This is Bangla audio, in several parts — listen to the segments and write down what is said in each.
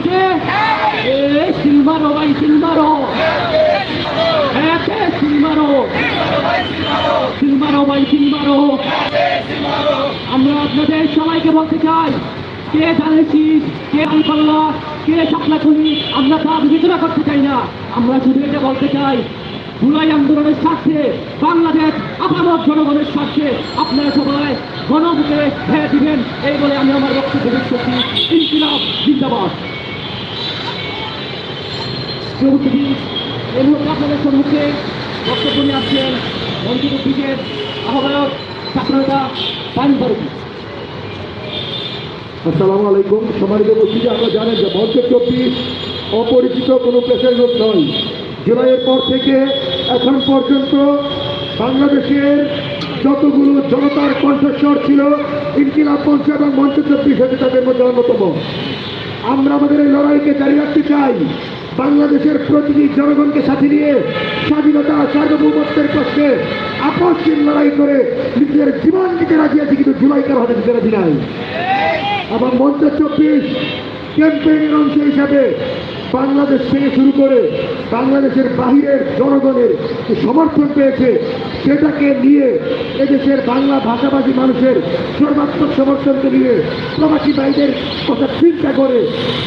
গণকে এ ভাই সিলমারো একে সিলমারো সিলমারো ভাই সিলমারো আমরা আপনাদের সবাইকে বলতে চাই, কে জানেছিস কে আলপাল্লা কে চাকলাখুনি আমরা তা বিবেচনা করতে চাই না। আমরা শুধু এটা বলতে চাই জুলাই আন্দোলনের স্বার্থে, বাংলাদেশ আপামত জনগণের স্বার্থে আপনারা সবাই গণভোটে হ্যাঁ দিবেন। এই বলে আমি আমার বক্তব্য করছি। ইনকিলাব, জিন্দাবাদ। প্রভুতি এই মুহূর্তে আপনাদের সম্মুখে বক্তব্য নিয়ে আসছেন মন্ত্রী ব্রিগেড আহ্বায়ক ছাত্রনেতা পানি ভারতী আসসালামু আলাইকুম। সম্মানিত উপস্থিতি আপনারা জানেন যে মঞ্চ চব্বিশ অপরিচিত কোনো পেশার লোক নয়। জুলাইয়ের পর থেকে এখন পর্যন্ত বাংলাদেশের যতগুলো জনতার কণ্ঠস্বর ছিল, ইনকিলাব মঞ্চ এবং মঞ্চ চব্বিশ হচ্ছে তাদের মধ্যে অন্যতম। আমরা আমাদের এই লড়াইকে জারি রাখতে চাই। বাংলাদেশের প্রতিটি জনগণকে সাথে নিয়ে স্বাধীনতা, সার্বভৌমত্বের পক্ষে আপসহীন লড়াই করে নিজের জীবন দিতে রাজি আছে কিন্তু জুলাইকার হাতে দিতে রাজি নাই। এবং মঞ্চ চব্বিশ ক্যাম্পেইনের অংশ হিসাবে বাংলাদেশ থেকে শুরু করে বাংলাদেশের বাহিরের জনগণের যে সমর্থন পেয়েছে, সেটাকে নিয়ে এদেশের বাংলা ভাষাভাষী মানুষের সর্বাত্মক সমর্থনকে নিয়ে প্রবাসী ভাইদের কথা চিন্তা করে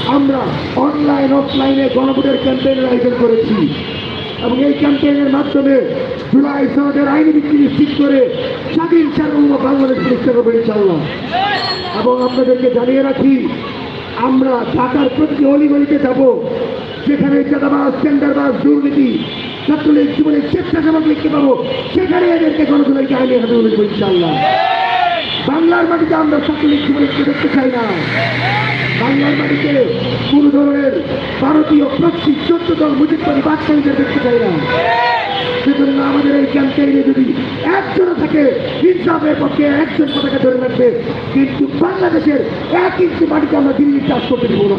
আমরা অনলাইন অফলাইনে গণভোটের ক্যাম্পেইনের আয়োজন করেছি। এবং এই ক্যাম্পেইনের মাধ্যমে জুলাই সনদের আইনি ভিত্তি নিশ্চিত করে স্বাধীন সার্বভৌম বাংলাদেশ প্রতিষ্ঠা করব ইনশাল্লাহ এবং আপনাদেরকে জানিয়ে রাখি আমরা ঢাকার প্রতিটি অলিগলিতে যাব, যেখানে চাঁদাবাস টেন্ডারবাজ, দুর্নীতি, ছাত্রলীগ জীবনে স্বেচ্ছাসেবক লিখতে পাবো, সেখানে এদেরকে গণতন্ত্রকে আইনে হাতে বলে ইনশাল্লাহ বাংলার মাটিতে আমরা ছাত্রলীগ জীবনে দেখতে চাই না। বাংলার মাটিতে ধরনের ভারতীয় প্রতি চোদ্দ দল মুজিববাদী বাদশাহীদের দেখতে চাই না। সেজন্য আমাদের এই ক্যাম্পেইনে যদি একজন থাকে ইনসাফের পক্ষে একজন পতাকা ধরে রাখবে, কিন্তু বাংলাদেশের এক ইঞ্চি মাটিতে আমরা দিল্লি চাষ করতে দিব না।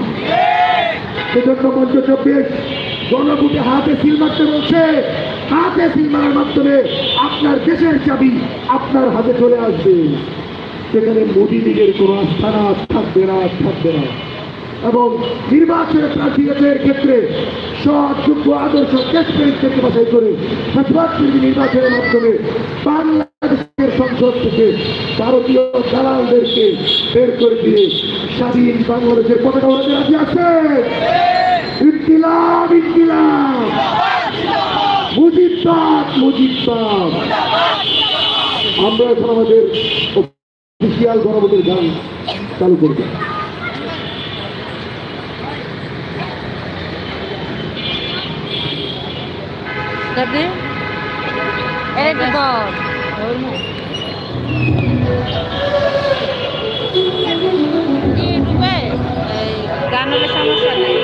সেজন্য মঞ্চ চব্বিশ, গণভোটে হাতে সিল মারতে বলছে। হাতে সিল মারার মাধ্যমে আপনার দেশের চাবি আপনার হাতে চলে আসবে। সেখানে মোদী লীগের কোনো আস্থানা থাকবে না থাকবে না। এবং নির্বাচনের প্রার্থীদের ক্ষেত্রে সৎ, যোগ্য, আদর্শ দেশপ্রেমিক থেকে বাছাই করে ফেসবাদ নির্বাচনের মাধ্যমে বাংলাদেশের সংসদ থেকে ভারতীয় দালালদেরকে বের করে দিয়ে স্বাধীন বাংলাদেশের পতাকা উড়াতে রাজি আছে? ইনকিলাব ইনকিলাব! মুজিববাদ মুজিববাদ! আমরা এখন আমাদের অফিসিয়াল গণভোটের গান চালু করব। আপনি গান হলে সমস্যা নেই।